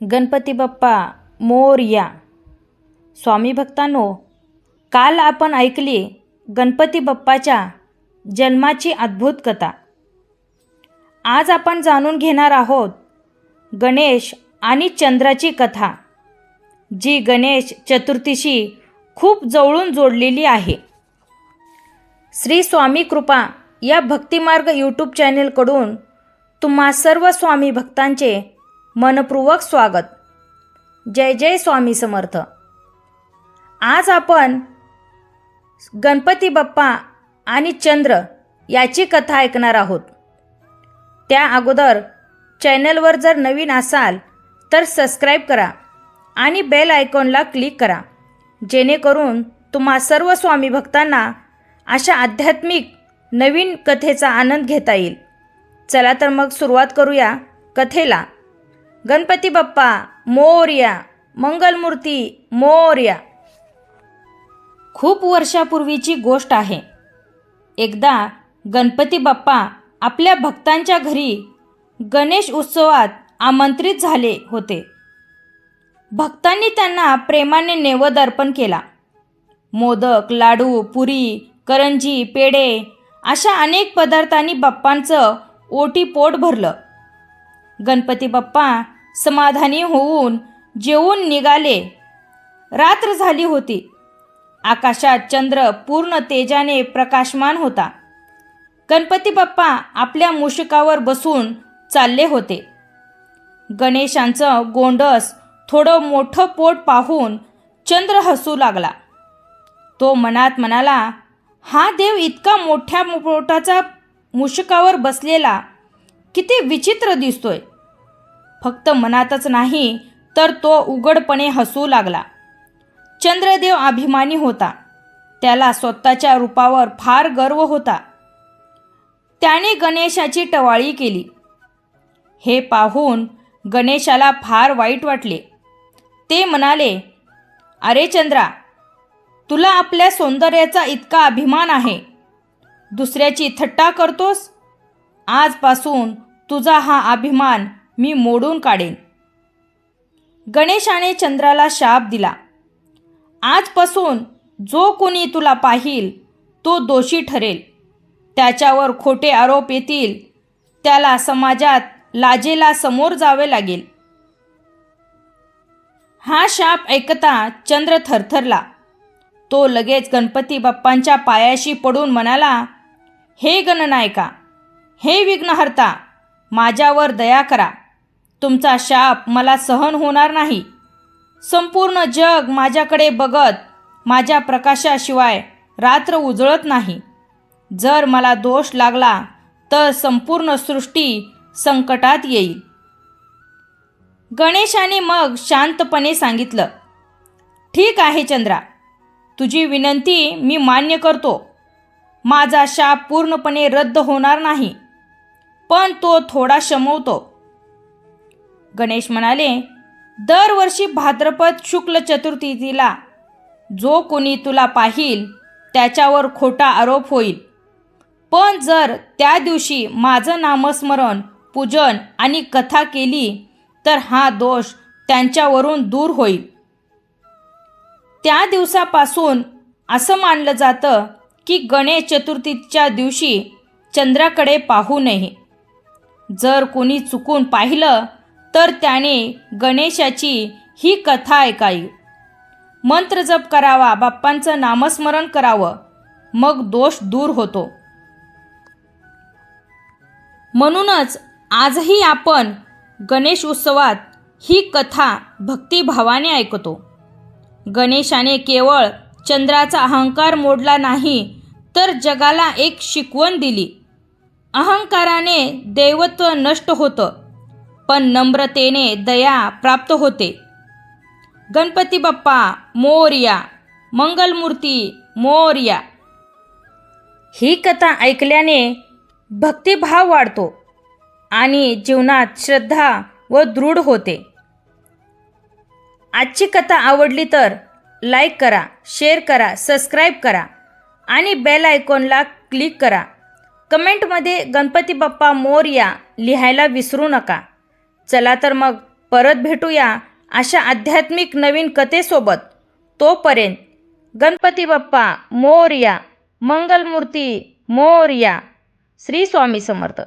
गणपती बाप्पा मोरया. स्वामी भक्तांनो काल आपण ऐकली गणपती बाप्पाच्या जन्माची अद्भुत कथा. आज आपण जाणून घेणार आहोत गणेश आणि चंद्राची कथा जी गणेश चतुर्थीशी खूप जवळून जोडलेली आहे. श्री स्वामी कृपा या भक्तिमार्ग यूट्यूब चॅनेलकडून तुम्हा सर्व स्वामी भक्तांचे मनपूर्वक स्वागत. जय जय स्वामी समर्थ. आज आपण गणपती बाप्पा आणि चंद्र याची कथा ऐकणार आहोत. त्या अगोदर चॅनलवर जर नवीन असाल तर सबस्क्राईब करा आणि बेल आयकॉनला क्लिक करा. जेणेकरून तुम्हा सर्व स्वामी भक्तांना अशा आध्यात्मिक नवीन कथेचा आनंद घेता येईल. चला तर मग सुरुवात करूया कथेला. गणपती बाप्पा मोर्या मंगलमूर्ती मोर्या. खूप वर्षापूर्वीची गोष्ट आहे. एकदा गणपती बाप्पा आपल्या भक्तांच्या घरी गणेश उत्सवात आमंत्रित झाले होते. भक्तांनी त्यांना प्रेमाने नैवद अर्पण केला. मोदक लाडू पुरी करंजी पेढे अशा अनेक पदार्थांनी बाप्पांचं ओटी पोट भरलं. गणपती बाप्पा समाधानी होऊन जेवून निघाले. रात्र झाली होती. आकाशात चंद्र पूर्ण तेजाने प्रकाशमान होता. गणपती बाप्पा आपल्या मुशकावर बसून चालले होते. गणेशांचं गोंडस थोडं मोठं पोट पाहून चंद्र हसू लागला. तो मनात म्हणाला हा देव इतका मोठ्या पोटाचा मुशकावर बसलेला किती विचित्र दिसतोय. फक्त मनातच नाही तर तो उघडपणे हसू लागला. चंद्रदेव अभिमानी होता. त्याला स्वतःच्या रूपावर फार गर्व होता. त्याने गणेशाची टवाळी केली. हे पाहून गणेशाला फार वाईट वाटले. ते म्हणाले अरे चंद्रा तुला आपल्या सौंदर्याचा इतका अभिमान आहे. दुसऱ्याची थट्टा करतोस? आजपासून तुझा हा अभिमान मी मोडून काढेन. गणेशाने चंद्राला शाप दिला. आजपासून जो कोणी तुला पाहील तो दोषी ठरेल. त्याच्यावर खोटे आरोप येतील. त्याला समाजात लाजेला समोर जावे लागेल. हा शाप ऐकता चंद्र थरथरला. तो लगेच गणपती बाप्पांच्या पायाशी पडून म्हणाला हे गणनायका हे विघ्नहर्ता माझ्यावर दया करा. तुमचा शाप मला सहन होणार नाही. संपूर्ण जग माझ्याकडे बघत माझ्या प्रकाशाशिवाय रात्र उजळत नाही. जर मला दोष लागला तर संपूर्ण सृष्टी संकटात येईल. गणेशाने मग शांतपणे सांगितलं ठीक आहे चंद्रा तुझी विनंती मी मान्य करतो. माझा शाप पूर्णपणे रद्द होणार नाही पण तो थोडा शमवतो. गणेश म्हणाले दरवर्षी भाद्रपद शुक्ल चतुर्थीला जो कोणी तुला पाहील त्याच्यावर खोटा आरोप होईल. पण जर त्या दिवशी माझं नामस्मरण पूजन आणि कथा केली तर हा दोष त्यांच्यावरून दूर होईल. त्या दिवसापासून असं मानलं जातं की गणेश चतुर्थीच्या दिवशी चंद्राकडे पाहू नये. जर कोणी चुकून पाहिलं तर त्याने गणेशाची ही कथा ऐकावी. मंत्र जप करावा बाप्पांचं नामस्मरण करावं मग दोष दूर होतो. म्हणूनच आजही आपण गणेश उत्सवात ही कथा भक्तिभावाने ऐकतो. गणेशाने केवळ चंद्राचा अहंकार मोडला नाही तर जगाला एक शिकवण दिली. अहंकाराने दैवत्व नष्ट होतं. पण नम्रतेने दया प्राप्त होते. गणपती बाप्पा मोरया मंगलमूर्ती मोरया. ही कथा ऐकल्याने भक्तिभाव वाढतो आणि जीवनात श्रद्धा व दृढ होते. आजची कथा आवडली तर लाईक करा शेअर करा सबस्क्राईब करा आणि बेल आयकॉनला क्लिक करा. कमेंटमध्ये गणपती बाप्पा मोरया लिहायला विसरू नका. चला तर मग परत भेटूया अशा आध्यात्मिक नवीन कथेसोबत. तोपर्यंत गणपती बाप्पा मोरया मंगलमूर्ती मोर्या. श्री स्वामी समर्थ.